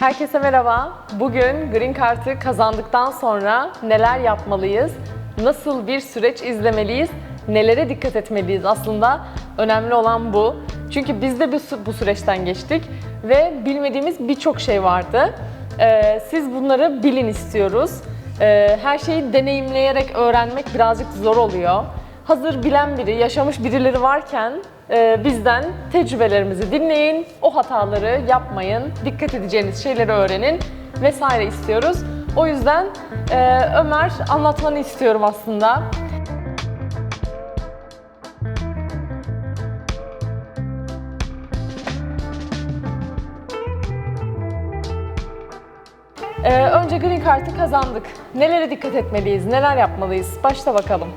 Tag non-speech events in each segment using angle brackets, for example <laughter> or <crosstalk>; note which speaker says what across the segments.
Speaker 1: Herkese merhaba. Bugün Green Card'ı kazandıktan sonra neler yapmalıyız? Nasıl bir süreç izlemeliyiz? Nelere dikkat etmeliyiz? Aslında önemli olan bu. Çünkü biz de bu, sü- bu süreçten geçtik ve bilmediğimiz birçok şey vardı. Ee, siz bunları bilin istiyoruz. Ee, her şeyi deneyimleyerek öğrenmek birazcık zor oluyor. Hazır bilen biri, yaşamış birileri varken e, bizden tecrübelerimizi dinleyin, o hataları yapmayın, dikkat edeceğiniz şeyleri öğrenin vesaire istiyoruz. O yüzden e, Ömer anlatmanı istiyorum aslında. E, önce Green Card'ı kazandık. Nelere dikkat etmeliyiz, neler yapmalıyız? Başla bakalım.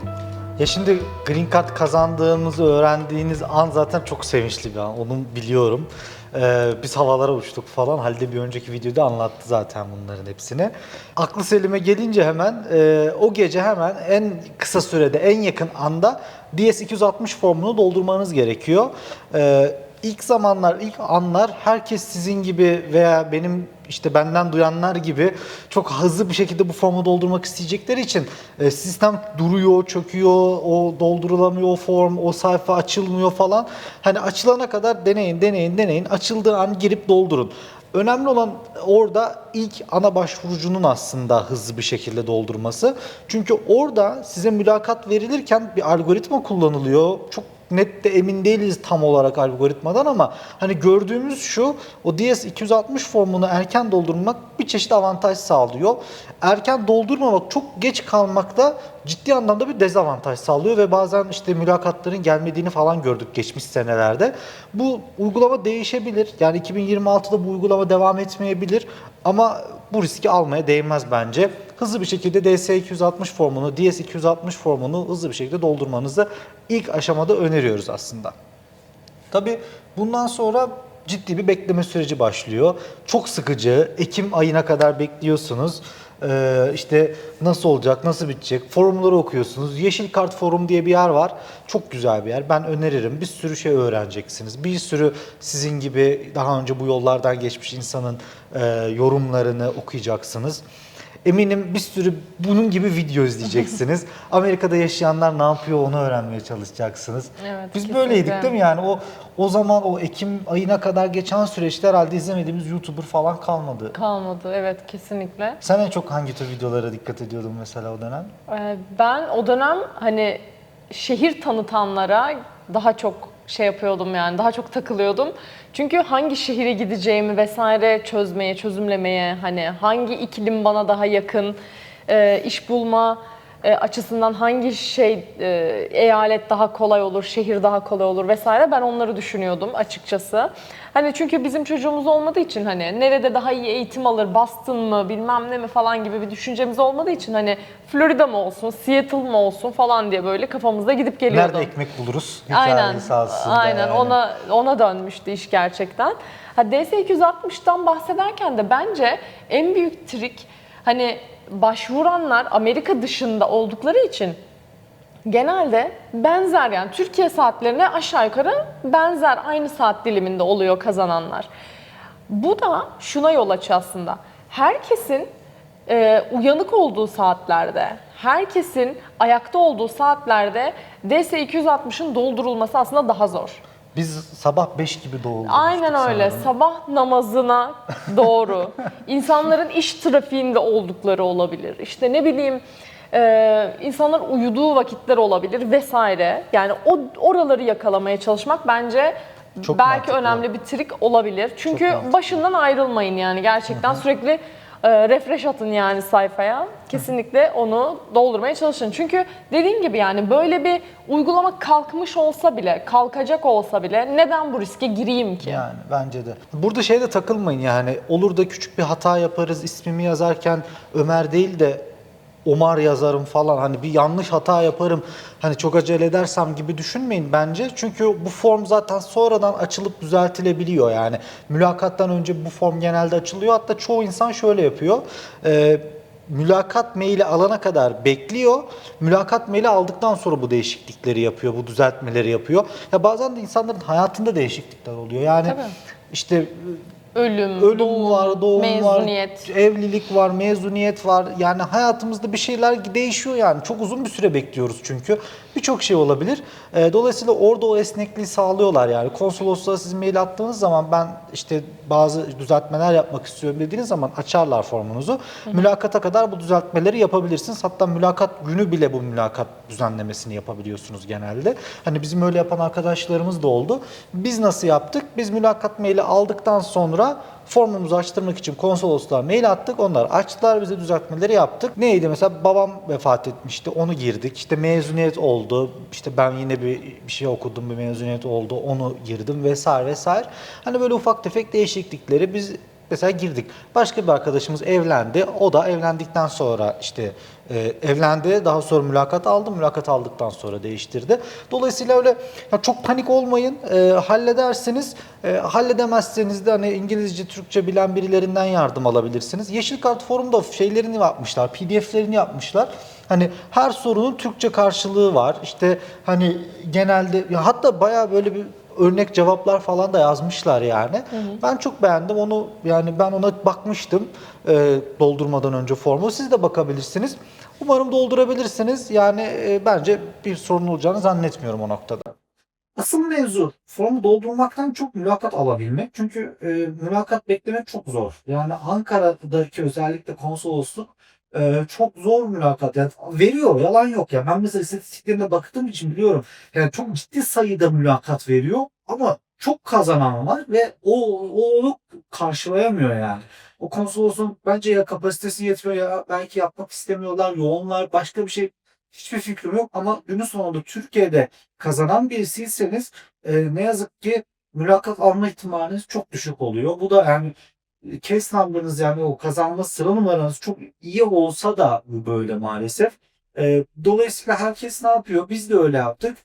Speaker 2: Ya şimdi Green Card kazandığımızı öğrendiğiniz an zaten çok sevinçli bir an. Onu biliyorum. Ee, biz havalara uçtuk falan. Halide bir önceki videoda anlattı zaten bunların hepsini. Aklı selime gelince hemen e, o gece hemen en kısa sürede en yakın anda DS260 formunu doldurmanız gerekiyor. Ee, İlk zamanlar, ilk anlar herkes sizin gibi veya benim işte benden duyanlar gibi çok hızlı bir şekilde bu formu doldurmak isteyecekleri için e, sistem duruyor, çöküyor, o doldurulamıyor o form, o sayfa açılmıyor falan. Hani açılana kadar deneyin, deneyin, deneyin. Açıldığı an girip doldurun. Önemli olan orada ilk ana başvurucunun aslında hızlı bir şekilde doldurması. Çünkü orada size mülakat verilirken bir algoritma kullanılıyor. Çok net de emin değiliz tam olarak algoritmadan ama hani gördüğümüz şu o DS260 formunu erken doldurmak bir çeşit avantaj sağlıyor. Erken doldurmamak çok geç kalmak da ciddi anlamda bir dezavantaj sağlıyor ve bazen işte mülakatların gelmediğini falan gördük geçmiş senelerde. Bu uygulama değişebilir. Yani 2026'da bu uygulama devam etmeyebilir ama bu riski almaya değmez bence. Hızlı bir şekilde DS260 formunu, DS260 formunu hızlı bir şekilde doldurmanızı ilk aşamada öneriyoruz aslında. Tabii bundan sonra ciddi bir bekleme süreci başlıyor. Çok sıkıcı. Ekim ayına kadar bekliyorsunuz. Ee, işte nasıl olacak, nasıl bitecek? Forumları okuyorsunuz. Yeşil Kart Forum diye bir yer var. Çok güzel bir yer. Ben öneririm. Bir sürü şey öğreneceksiniz. Bir sürü sizin gibi daha önce bu yollardan geçmiş insanın e, yorumlarını okuyacaksınız. Eminim bir sürü bunun gibi video izleyeceksiniz. <laughs> Amerika'da yaşayanlar ne yapıyor onu öğrenmeye çalışacaksınız.
Speaker 1: Evet,
Speaker 2: Biz
Speaker 1: kesinlikle.
Speaker 2: böyleydik değil mi? Yani o o zaman o Ekim ayına kadar geçen süreçte herhalde izlemediğimiz YouTuber falan kalmadı.
Speaker 1: Kalmadı, evet kesinlikle.
Speaker 2: Sen en çok hangi tür videolara dikkat ediyordun mesela o dönem?
Speaker 1: Ee, Ben o dönem hani şehir tanıtanlara daha çok şey yapıyordum yani daha çok takılıyordum. Çünkü hangi şehire gideceğimi vesaire çözmeye, çözümlemeye hani hangi iklim bana daha yakın, e, iş bulma e, açısından hangi şey e, eyalet daha kolay olur, şehir daha kolay olur vesaire ben onları düşünüyordum açıkçası. Hani çünkü bizim çocuğumuz olmadığı için hani nerede daha iyi eğitim alır, Boston mı bilmem ne mi falan gibi bir düşüncemiz olmadığı için hani Florida mı olsun, Seattle mı olsun falan diye böyle kafamızda gidip geliyordu.
Speaker 2: Nerede ekmek buluruz?
Speaker 1: Aynen. Aynen
Speaker 2: yani.
Speaker 1: ona ona dönmüştü iş gerçekten. Ha DS260'dan bahsederken de bence en büyük trik hani başvuranlar Amerika dışında oldukları için genelde benzer yani Türkiye saatlerine aşağı yukarı benzer aynı saat diliminde oluyor kazananlar. Bu da şuna yol açıyor aslında. Herkesin e, uyanık olduğu saatlerde, herkesin ayakta olduğu saatlerde DS260'ın doldurulması aslında daha zor.
Speaker 2: Biz sabah 5 gibi doğulduk.
Speaker 1: Aynen öyle. Sabah namazına doğru. <laughs> İnsanların iş trafiğinde oldukları olabilir. İşte ne bileyim e, insanlar uyuduğu vakitler olabilir vesaire. Yani o oraları yakalamaya çalışmak bence
Speaker 2: Çok
Speaker 1: belki
Speaker 2: mantıklı.
Speaker 1: önemli bir trik olabilir. Çünkü başından ayrılmayın yani gerçekten sürekli e, refresh atın yani sayfaya. Kesinlikle onu doldurmaya çalışın. Çünkü dediğim gibi yani böyle bir uygulama kalkmış olsa bile, kalkacak olsa bile neden bu riske gireyim ki?
Speaker 2: Yani bence de. Burada şeyde takılmayın yani olur da küçük bir hata yaparız ismimi yazarken Ömer değil de Omar yazarım falan hani bir yanlış hata yaparım hani çok acele edersem gibi düşünmeyin bence. Çünkü bu form zaten sonradan açılıp düzeltilebiliyor yani. Mülakattan önce bu form genelde açılıyor hatta çoğu insan şöyle yapıyor. Ee, mülakat maili alana kadar bekliyor. Mülakat maili aldıktan sonra bu değişiklikleri yapıyor, bu düzeltmeleri yapıyor. Ya bazen de insanların hayatında değişiklikler oluyor. Yani
Speaker 1: Tabii.
Speaker 2: işte
Speaker 1: Ölüm,
Speaker 2: Ölüm
Speaker 1: doğum,
Speaker 2: var, doğum
Speaker 1: mezuniyet.
Speaker 2: var, evlilik var, mezuniyet var. Yani hayatımızda bir şeyler değişiyor yani. Çok uzun bir süre bekliyoruz çünkü. Birçok şey olabilir. Ee, dolayısıyla orada o esnekliği sağlıyorlar yani. Konsolosluğa siz mail attığınız zaman ben işte bazı düzeltmeler yapmak istiyorum dediğiniz zaman açarlar formunuzu. Mülakata kadar bu düzeltmeleri yapabilirsiniz. Hatta mülakat günü bile bu mülakat düzenlemesini yapabiliyorsunuz genelde. Hani bizim öyle yapan arkadaşlarımız da oldu. Biz nasıl yaptık? Biz mülakat maili aldıktan sonra formumuzu açtırmak için konsolosluğa mail attık. Onlar açtılar bize düzeltmeleri yaptık. Neydi mesela babam vefat etmişti onu girdik. İşte mezuniyet oldu. İşte ben yine bir, bir şey okudum bir mezuniyet oldu onu girdim vesaire vesaire. Hani böyle ufak tefek değişiklikleri biz mesela girdik. Başka bir arkadaşımız evlendi. O da evlendikten sonra işte e, evlendi. Daha sonra mülakat aldı. Mülakat aldıktan sonra değiştirdi. Dolayısıyla öyle ya çok panik olmayın. E, halledersiniz. E, halledemezseniz de hani İngilizce, Türkçe bilen birilerinden yardım alabilirsiniz. Yeşil Kart Forum'da şeylerini yapmışlar. PDF'lerini yapmışlar. Hani her sorunun Türkçe karşılığı var. İşte hani genelde ya hatta bayağı böyle bir örnek cevaplar falan da yazmışlar yani. Ben çok beğendim onu yani ben ona bakmıştım e, doldurmadan önce formu. Siz de bakabilirsiniz. Umarım doldurabilirsiniz. Yani e, bence bir sorun olacağını zannetmiyorum o noktada. Asıl mevzu formu doldurmaktan çok mülakat alabilmek. Çünkü e, mülakat beklemek çok zor. Yani Ankara'daki özellikle konsolosluk e, çok zor mülakat. Yani veriyor yalan yok ya. Ben mesela istatistiklerine baktığım için biliyorum. Yani çok ciddi sayıda mülakat veriyor ama çok kazanan var ve o, onu karşılayamıyor yani. O konsolosun bence ya kapasitesi yetmiyor ya belki yapmak istemiyorlar, yoğunlar, başka bir şey hiçbir fikrim yok ama günün sonunda Türkiye'de kazanan birisiyseniz e, ne yazık ki mülakat alma ihtimaliniz çok düşük oluyor. Bu da yani case number'ınız yani o kazanma sıra numaranız çok iyi olsa da böyle maalesef. E, dolayısıyla herkes ne yapıyor? Biz de öyle yaptık.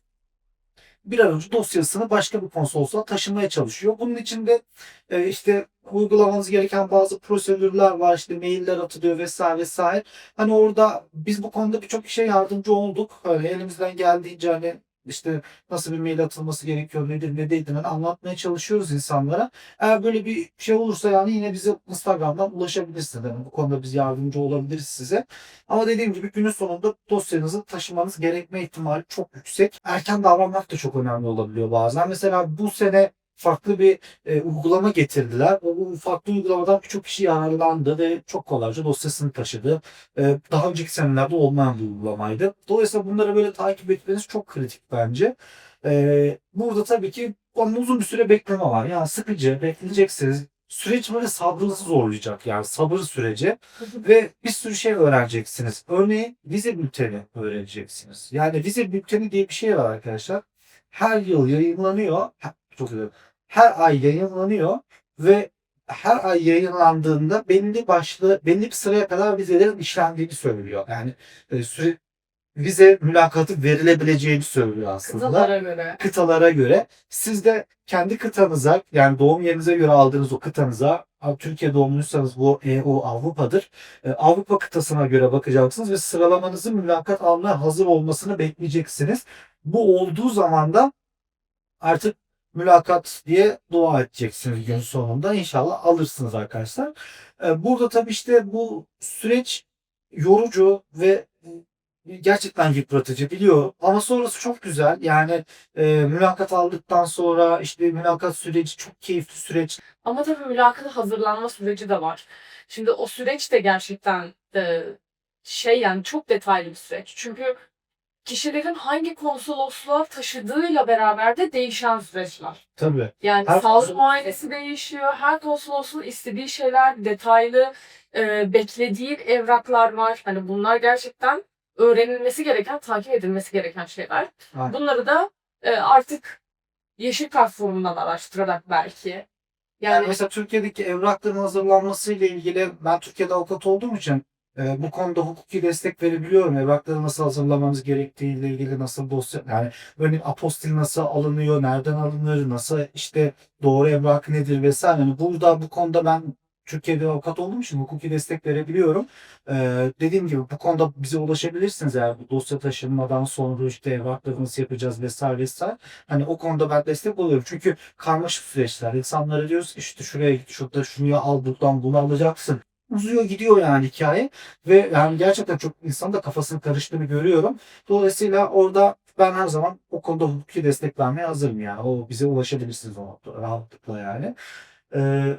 Speaker 2: Bir an önce dosyasını başka bir konsolosluğa taşımaya çalışıyor. Bunun için de e, işte uygulamanız gereken bazı prosedürler var. İşte mailler atılıyor vesaire vesaire. Hani orada biz bu konuda birçok kişiye yardımcı olduk. Hani elimizden geldiğince hani işte nasıl bir mail atılması gerekiyor, nedir, ne değildir hani anlatmaya çalışıyoruz insanlara. Eğer böyle bir şey olursa yani yine bize Instagram'dan ulaşabilirsiniz. Yani bu konuda biz yardımcı olabiliriz size. Ama dediğim gibi günün sonunda dosyanızı taşımanız gerekme ihtimali çok yüksek. Erken davranmak da çok önemli olabiliyor bazen. Mesela bu sene farklı bir e, uygulama getirdiler. Bu farklı uygulamadan birçok kişi yararlandı ve çok kolayca dosyasını taşıdı. E, daha önceki senelerde olmayan bir uygulamaydı. Dolayısıyla bunları böyle takip etmeniz çok kritik bence. E, burada tabii ki onun uzun bir süre bekleme var. Yani sıkıcı, bekleyeceksiniz. Süreç böyle sabrınızı zorlayacak yani sabır süreci ve bir sürü şey öğreneceksiniz. Örneğin vize bülteni öğreneceksiniz. Yani vize bülteni diye bir şey var arkadaşlar. Her yıl yayınlanıyor. Çok güzel. Her ay yayınlanıyor ve her ay yayınlandığında belli başlı belli bir sıraya kadar vizelerin işlendiğini söylüyor. Yani e, süre vize mülakatı verilebileceğini söylüyor aslında
Speaker 1: Kıtalara göre.
Speaker 2: kıtalara göre siz de kendi kıtanıza yani doğum yerinize göre aldığınız o kıtanıza Türkiye doğumluysanız bu EU Avrupa'dır. E, Avrupa kıtasına göre bakacaksınız ve sıralamanızın mülakat almaya hazır olmasını bekleyeceksiniz. Bu olduğu zaman da artık mülakat diye dua edeceksiniz gün sonunda. İnşallah alırsınız arkadaşlar. E, Burada tabii işte bu süreç yorucu ve e, gerçekten yıpratıcı biliyor. Ama sonrası çok güzel. Yani e, mülakat aldıktan sonra işte mülakat süreci çok keyifli süreç.
Speaker 1: Ama tabii mülakata hazırlanma süreci de var. Şimdi o süreç de gerçekten e, şey yani çok detaylı bir süreç. Çünkü kişilerin hangi konsolosluğa taşıdığıyla beraber de değişen süreçler.
Speaker 2: Tabii.
Speaker 1: Yani
Speaker 2: Her-
Speaker 1: sağlık muayenesi değişiyor. Her konsolosluğun istediği şeyler, detaylı e, beklediği evraklar var. Hani bunlar gerçekten öğrenilmesi gereken, takip edilmesi gereken şeyler.
Speaker 2: Aynen.
Speaker 1: Bunları da e, artık Yeşil Kart forumundan araştırarak belki.
Speaker 2: Yani
Speaker 1: Yani
Speaker 2: mesela Türkiye'deki evrakların hazırlanması ile ilgili ben Türkiye'de avukat olduğum için e, bu konuda hukuki destek verebiliyorum. Evrakları nasıl hazırlamamız gerektiği ile ilgili nasıl dosya yani örneğin apostil nasıl alınıyor, nereden alınır, nasıl işte doğru evrak nedir vesaire. Yani burada bu konuda ben Türkiye'de avukat olduğum için hukuki destek verebiliyorum. Ee, dediğim gibi bu konuda bize ulaşabilirsiniz eğer bu dosya taşınmadan sonra işte evrakları yapacağız vesaire vesaire. Hani o konuda ben destek oluyorum. Çünkü karmaşık süreçler. İnsanlara diyoruz ki işte şuraya git, şurada şunu al, buradan bunu alacaksın. Uzuyor gidiyor yani hikaye ve yani gerçekten çok insan da kafasını karıştığını görüyorum. Dolayısıyla orada ben her zaman o konuda hukuki destek vermeye hazırım yani. O bize ulaşabilirsiniz o noktada rahatlıkla yani. Ee,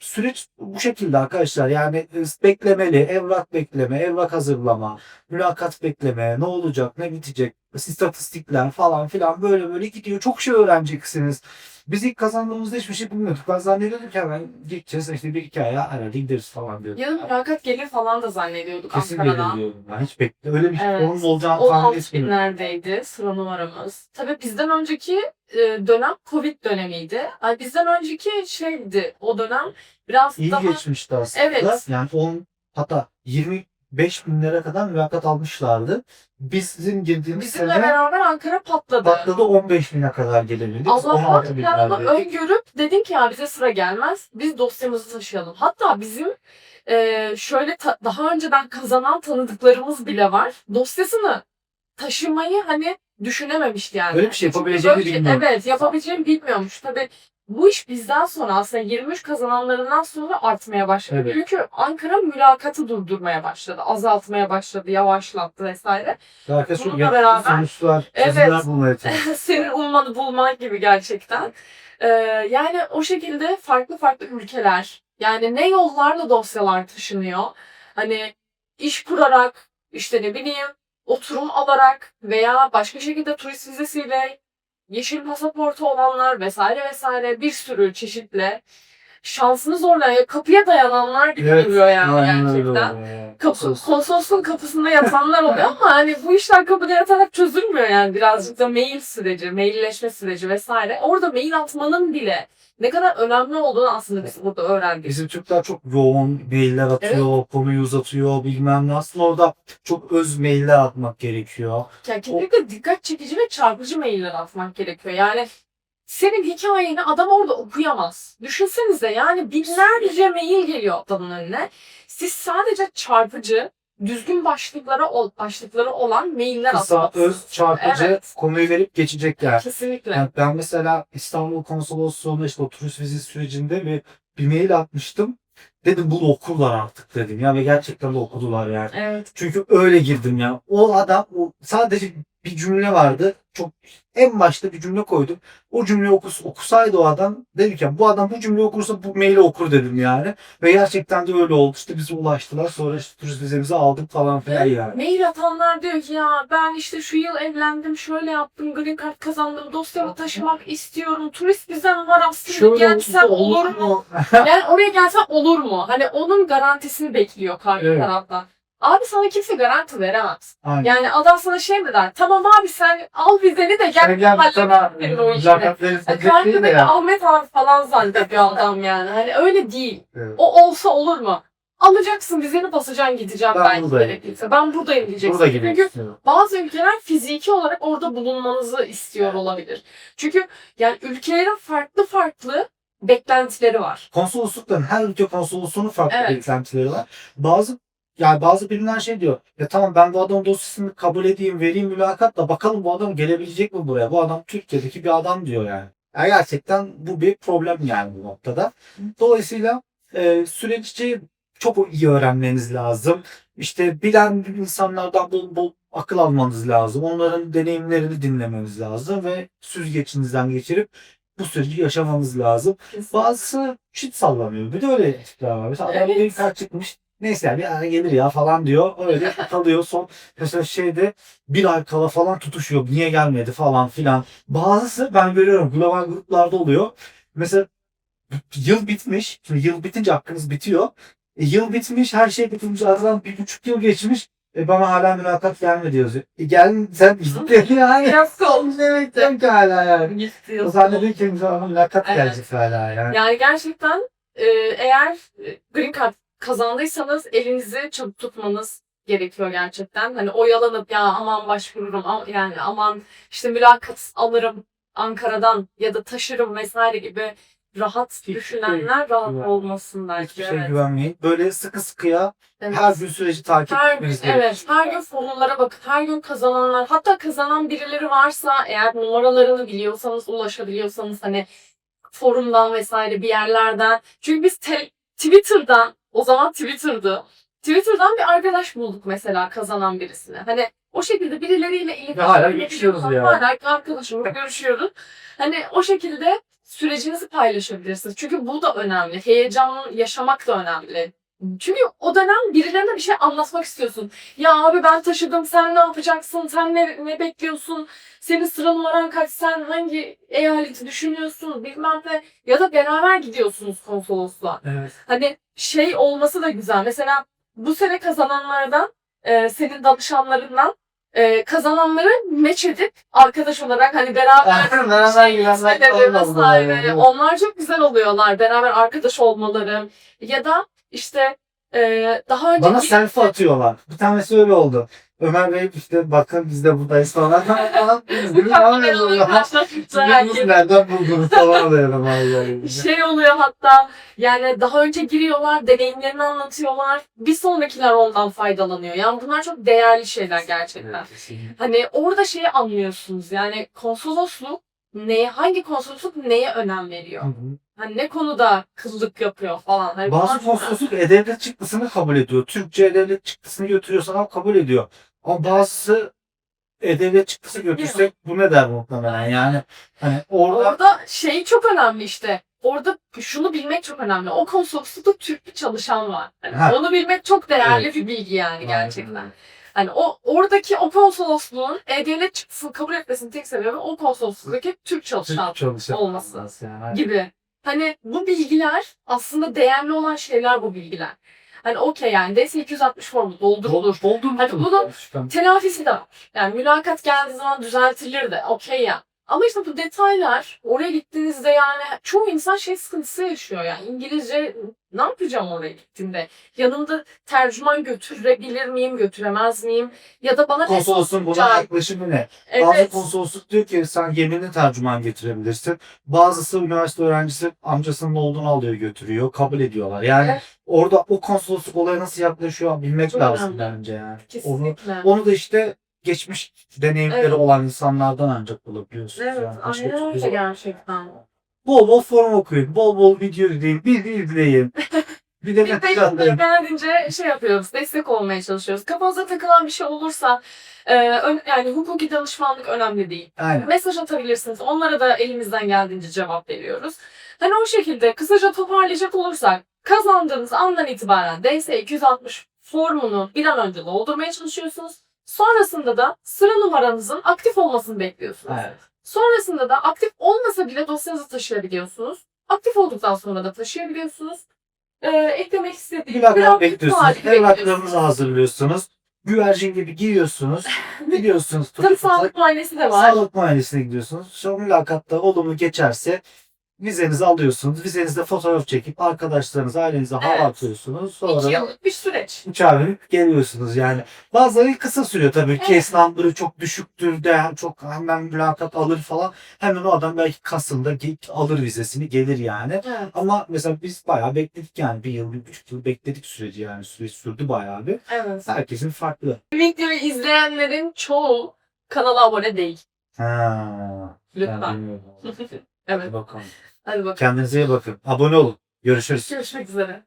Speaker 2: süreç bu şekilde arkadaşlar. Yani e, beklemeli, evrak bekleme, evrak hazırlama, mülakat bekleme, ne olacak, ne bitecek, istatistikler falan filan böyle böyle gidiyor. Çok şey öğreneceksiniz. Biz ilk kazandığımızda hiçbir şey bilmiyorduk. Ben zannediyordum ki hemen gideceğiz işte bir iki aya herhalde gideriz falan diyordum.
Speaker 1: Ya da mülakat gelir falan da zannediyorduk
Speaker 2: Kesin
Speaker 1: Ankara'dan.
Speaker 2: gelir diyordum. Ben hiç bekle öyle bir şey
Speaker 1: Evet.
Speaker 2: onun olacağını tahmin
Speaker 1: 16
Speaker 2: etmiyordum.
Speaker 1: binlerdeydi sıra numaramız. Tabii bizden önceki dönem Covid dönemiydi. Ay bizden önceki şeydi o dönem biraz
Speaker 2: İyi
Speaker 1: daha
Speaker 2: geçmişti aslında.
Speaker 1: Evet.
Speaker 2: Yani 10 hatta 25 binlere kadar mülakat almışlardı. Bizim girdiğimiz
Speaker 1: bizimle
Speaker 2: sene
Speaker 1: beraber Ankara patladı.
Speaker 2: patladı 15 bine kadar gelebildik. Biz
Speaker 1: Allah
Speaker 2: 16
Speaker 1: planını öngörüp dedin ki ya bize sıra gelmez. Biz dosyamızı taşıyalım. Hatta bizim e, şöyle ta- daha önceden kazanan tanıdıklarımız bile var. Dosyasını taşımayı hani düşünememişti yani.
Speaker 2: Böyle bir şey
Speaker 1: Çünkü
Speaker 2: yapabileceğini
Speaker 1: böyle-
Speaker 2: bilmiyorum.
Speaker 1: Evet yapabileceğini bilmiyormuş. Tabii bu iş bizden sonra aslında 23 kazananlarından sonra artmaya başladı.
Speaker 2: Evet.
Speaker 1: Çünkü Ankara mülakatı durdurmaya başladı. Azaltmaya başladı, yavaşlattı vesaire.
Speaker 2: Herkes çok
Speaker 1: Bununla beraber-
Speaker 2: sonuçlar,
Speaker 1: Evet.
Speaker 2: çözümler bulmaya çalışıyor. <laughs>
Speaker 1: Senin ummanı bulman gibi gerçekten. Ee, yani o şekilde farklı farklı ülkeler yani ne yollarla dosyalar taşınıyor. Hani iş kurarak işte ne bileyim oturum alarak veya başka şekilde turist vizesiyle yeşil pasaportu olanlar vesaire vesaire bir sürü çeşitle şansını zorlayan kapıya dayananlar gibi
Speaker 2: Evet,
Speaker 1: duruyor yani
Speaker 2: öyle
Speaker 1: gerçekten.
Speaker 2: yani.
Speaker 1: Kapı, konsolosluğun kapısında yatanlar oluyor ama hani bu işler kapıda yatarak çözülmüyor yani birazcık da mail süreci, mailleşme süreci vesaire. Orada mail atmanın bile ne kadar önemli olduğunu aslında biz burada öğrendik.
Speaker 2: Bizim Türkler çok yoğun mailler atıyor, konuyu uzatıyor bilmem ne. Aslında orada çok öz mailler atmak gerekiyor.
Speaker 1: Yani kesinlikle dikkat çekici ve çarpıcı mailler atmak gerekiyor. Yani senin hikayeni adam orada okuyamaz. Düşünsenize yani binlerce mail geliyor adamın önüne. Siz sadece çarpıcı, düzgün başlıklara ol- başlıkları olan mailler
Speaker 2: Kısa,
Speaker 1: atmalısınız.
Speaker 2: öz, çarpıcı
Speaker 1: Evet.
Speaker 2: konuyu verip geçecekler.
Speaker 1: Kesinlikle.
Speaker 2: Yani ben mesela İstanbul Konsolosluğu'nda işte o turist vizesi sürecinde bir, bir mail atmıştım. Dedim bunu okurlar artık dedim ya ve gerçekten de okudular yani.
Speaker 1: Evet.
Speaker 2: Çünkü öyle girdim ya. O adam o sadece bir cümle vardı. Çok en başta bir cümle koydum. O cümleyi okus, okusaydı o adam dedim ki bu adam bu cümleyi okursa bu maili okur dedim yani. Ve gerçekten de öyle oldu. İşte bize ulaştılar. Sonra işte turist vizemizi aldık falan filan yani.
Speaker 1: Mail atanlar diyor ki ya ben işte şu yıl evlendim, şöyle yaptım, green card kazandım, dosyamı taşımak istiyorum, turist vizem var aslında gelsem olur mu? Yani oraya gelsem olur mu? Hani onun garantisini bekliyor karşı
Speaker 2: Evet.
Speaker 1: taraftan. Abi sana kimse garanti veremez.
Speaker 2: Aynen.
Speaker 1: Yani adam sana şey mi der? Tamam abi sen al vizeni de gel
Speaker 2: Sen gel sana
Speaker 1: o işi.
Speaker 2: mülakatları
Speaker 1: Yani. Ahmet abi falan zannediyor adam yani. Hani öyle değil.
Speaker 2: Evet.
Speaker 1: O olsa olur mu? Alacaksın vizeni basacaksın gideceğim
Speaker 2: Ben buradayım.
Speaker 1: gerekirse. Ben buradayım diyeceksin.
Speaker 2: Burada gibi.
Speaker 1: Çünkü bazı ülkeler fiziki olarak orada bulunmanızı istiyor olabilir. Çünkü yani ülkelerin farklı farklı beklentileri var.
Speaker 2: Konsoloslukların her ülke konsolosluğunun farklı
Speaker 1: Evet.
Speaker 2: beklentileri var. Bazı yani bazı birimler şey diyor. Ya tamam ben bu adamın dosyasını kabul edeyim, vereyim mülakatla bakalım bu adam gelebilecek mi buraya? Bu adam Türkiye'deki bir adam diyor yani. Ya gerçekten bu bir problem yani bu noktada. Dolayısıyla e, süreci çok iyi öğrenmeniz lazım. İşte bilen insanlardan bol bol akıl almanız lazım. Onların deneyimlerini dinlemeniz lazım ve süzgeçinizden geçirip bu süreci yaşamanız lazım. Bazısı shit sallamıyor. Bir de öyle tipler var. Mesela adam
Speaker 1: Evet.
Speaker 2: bir kart çıkmış. Neyse ya bir ara gelir ya falan diyor. Öyle kalıyor son. Mesela şeyde bir ay kala falan tutuşuyor. Niye gelmedi falan filan. Bazısı ben görüyorum global gruplarda oluyor. Mesela yıl bitmiş. Şimdi yıl bitince hakkınız bitiyor. E, yıl bitmiş. Her şey bitmiş. Aradan bir buçuk yıl geçmiş. E, bana hala mülakat gelmedi yazıyor. E, gel sen gitti <laughs> yani.
Speaker 1: Biraz olmuş evet.
Speaker 2: Yok ki hala yani.
Speaker 1: Gitti.
Speaker 2: O zannediyor ki mülakat
Speaker 1: Evet.
Speaker 2: gelecek hala yani.
Speaker 1: Yani gerçekten e, eğer e, green card kazandıysanız elinizi çabuk tutmanız gerekiyor gerçekten. Hani oyalanıp ya aman başvururum yani aman işte mülakat alırım Ankara'dan ya da taşırım vesaire gibi rahat
Speaker 2: Hiçbir
Speaker 1: düşünenler
Speaker 2: şey
Speaker 1: rahat
Speaker 2: güven-
Speaker 1: olmasın belki.
Speaker 2: Hiçbir şey
Speaker 1: evet.
Speaker 2: güvenmeyin. Böyle sıkı sıkıya
Speaker 1: Evet.
Speaker 2: her gün süreci takip
Speaker 1: Her
Speaker 2: etmeniz
Speaker 1: evet,
Speaker 2: gerekiyor.
Speaker 1: her gün forumlara bakın, her gün kazananlar, hatta kazanan birileri varsa eğer numaralarını biliyorsanız, ulaşabiliyorsanız hani forumdan vesaire bir yerlerden. Çünkü biz te- Twitter'dan, o zaman Twitter'dı. Twitter'dan bir arkadaş bulduk mesela kazanan birisine. Hani o şekilde birileriyle iletişim
Speaker 2: hala görüşüyoruz ya.
Speaker 1: Hala arkadaşımız görüşüyoruz. Hani o şekilde sürecinizi paylaşabilirsiniz. Çünkü bu da önemli. Heyecan yaşamak da önemli. Çünkü o dönem birilerine bir şey anlatmak istiyorsun. Ya abi ben taşıdım, sen ne yapacaksın, sen ne, ne bekliyorsun, senin sıra numaran kaç, sen hangi eyaleti düşünüyorsun bilmem ne. Ya da beraber gidiyorsunuz konsolosluğa.
Speaker 2: Evet.
Speaker 1: Hani şey olması da güzel. Mesela bu sene kazananlardan, e, senin danışanlarından e, kazananları meç edip arkadaş olarak hani beraber <laughs>
Speaker 2: Beraber
Speaker 1: şey vesaire. Onlar çok güzel oluyorlar. Beraber arkadaş olmaları. Ya da işte e, daha önce
Speaker 2: Bana selfie atıyorlar. Bir tanesi öyle oldu. Ömer Bey işte bakın biz de buradayız falan. <laughs> Biz de nereden buldunuz falan vallahi.
Speaker 1: şey oluyor hatta yani daha önce giriyorlar, deneyimlerini anlatıyorlar. Bir sonrakiler ondan faydalanıyor. Yani bunlar çok değerli şeyler gerçekten. Hani orada şeyi anlıyorsunuz yani konsolosluk neye, hangi konsolosluk neye önem veriyor? Hani ne konuda kıllık yapıyor falan. Hani
Speaker 2: Bazı konsolosluk E-Devlet çıktısını kabul ediyor. Türkçe E-Devlet çıktısını götürüyorsan ama kabul ediyor. Ama bazısı E-Devlet çıktısı götürsek bu ne der muhtemelen yani. Hani orada
Speaker 1: Orada şey çok önemli işte. Orada şunu bilmek çok önemli. O konsoloslukta Türk bir çalışan var.
Speaker 2: Ha.
Speaker 1: onu bilmek çok değerli
Speaker 2: Evet.
Speaker 1: bir bilgi yani
Speaker 2: Aynen
Speaker 1: gerçekten. Hani o oradaki o konsolosluğun E-Devlet çıktısını kabul etmesinin tek sebebi o konsolosluktaki Türk çalışan
Speaker 2: Türk
Speaker 1: olması
Speaker 2: yani.
Speaker 1: gibi. Hani bu bilgiler aslında değerli olan şeyler bu bilgiler. Hani okey yani DS260 formu doldurulur.
Speaker 2: Doldurulur.
Speaker 1: Hani bunun telafisi de var. Yani mülakat geldiği zaman düzeltilir de okey ya. Ama işte bu detaylar oraya gittiğinizde yani çoğu insan şey sıkıntısı yaşıyor yani İngilizce ne yapacağım oraya gittiğimde? Yanımda tercüman götürebilir miyim, götüremez miyim? Ya da bana
Speaker 2: Konsolosun buna
Speaker 1: soracak?
Speaker 2: yaklaşımı ne? Bazı
Speaker 1: Evet.
Speaker 2: konsolosluk diyor ki sen gemini tercüman getirebilirsin. Bazısı üniversite öğrencisi amcasının olduğunu alıyor götürüyor. Kabul ediyorlar. Yani
Speaker 1: Evet.
Speaker 2: orada o konsolosluk olaya nasıl yaklaşıyor bilmek
Speaker 1: Çok
Speaker 2: lazım
Speaker 1: önemli.
Speaker 2: bence yani. Onu,
Speaker 1: Kesinlikle.
Speaker 2: onu da işte geçmiş deneyimleri
Speaker 1: Evet.
Speaker 2: olan insanlardan ancak bulabiliyorsunuz.
Speaker 1: Evet,
Speaker 2: yani.
Speaker 1: Aynen öyle gerçekten.
Speaker 2: Bol bol forum okuyun. Bol bol video izleyin. Bir izleyin. <laughs> Bir de
Speaker 1: Biz de geldiğince şey yapıyoruz, destek olmaya çalışıyoruz. Kafanıza takılan bir şey olursa, e, ön- yani hukuki danışmanlık önemli değil.
Speaker 2: Aynen.
Speaker 1: Mesaj atabilirsiniz. Onlara da elimizden geldiğince cevap veriyoruz. Hani o şekilde kısaca toparlayacak olursak kazandığınız andan itibaren DS260 formunu bir an önce doldurmaya çalışıyorsunuz. Sonrasında da sıra numaranızın aktif olmasını bekliyorsunuz.
Speaker 2: Evet.
Speaker 1: Sonrasında da aktif olmasa bile dosyanızı taşıyabiliyorsunuz. Aktif olduktan sonra da taşıyabiliyorsunuz. Ee, eklemek istediğim aktif
Speaker 2: bekliyorsunuz. Evraklarınızı hazırlıyorsunuz. Güvercin gibi giyiyorsunuz. <laughs> Gidiyorsunuz.
Speaker 1: Tabii sağlık muayenesi de var.
Speaker 2: Sağlık muayenesine gidiyorsunuz. Sonra mülakatta olumlu geçerse vizenizi alıyorsunuz. Vizenizde fotoğraf çekip arkadaşlarınıza, ailenize hava
Speaker 1: Evet.
Speaker 2: atıyorsunuz. Sonra
Speaker 1: İki
Speaker 2: da
Speaker 1: yıllık bir süreç.
Speaker 2: uçağa binip geliyorsunuz yani. Bazıları kısa sürüyor tabii.
Speaker 1: Evet.
Speaker 2: Case number'ı çok düşüktür de çok hemen mülakat alır falan. Hemen o adam belki Kasım'da ge- alır vizesini gelir yani.
Speaker 1: Evet.
Speaker 2: Ama mesela biz bayağı bekledik yani. Bir yıl, bir buçuk yıl bekledik süreci yani. Süreç sürdü bayağı bir.
Speaker 1: evet.
Speaker 2: Herkesin farklı.
Speaker 1: Videoyu izleyenlerin çoğu kanala abone değil.
Speaker 2: Ha. ben
Speaker 1: Lütfen.
Speaker 2: bilmiyorum. <laughs>
Speaker 1: Evet.
Speaker 2: Hadi bakalım.
Speaker 1: Hadi bakalım.
Speaker 2: Kendinize iyi bakın. Abone olun. Görüşürüz.
Speaker 1: Görüşmek üzere.